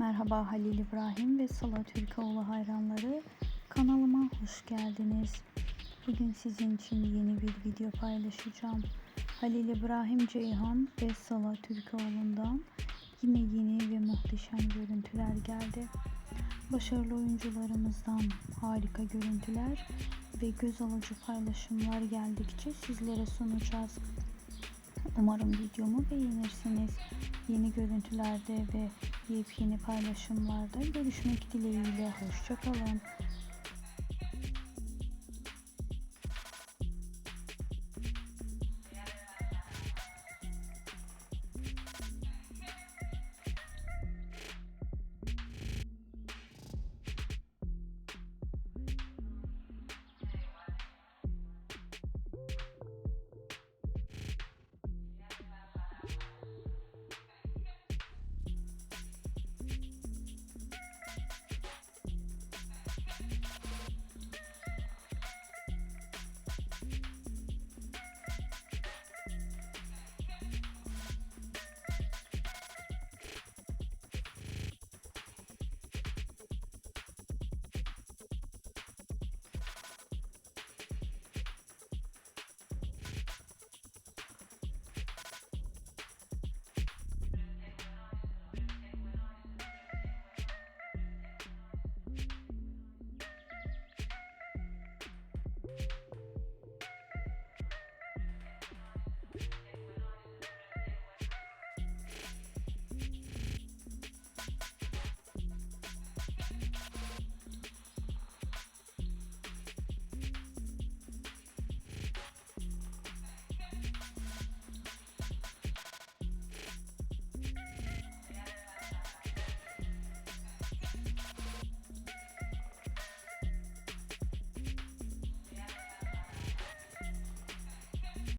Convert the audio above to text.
Merhaba Halil İbrahim ve Sıla Türkoğlu hayranları. Kanalıma hoş geldiniz. Bugün sizin için yeni bir video paylaşacağım. Halil İbrahim Ceyhan ve Sıla Türkoğlu'ndan yine yeni ve muhteşem görüntüler geldi. Başarılı oyuncularımızdan harika görüntüler ve göz alıcı paylaşımlar geldikçe sizlere sunacağız. Umarım videomu beğenirsiniz yeni görüntülerde ve yepyeni paylaşımlarda görüşmek dileğiyle. Hoşçakalın.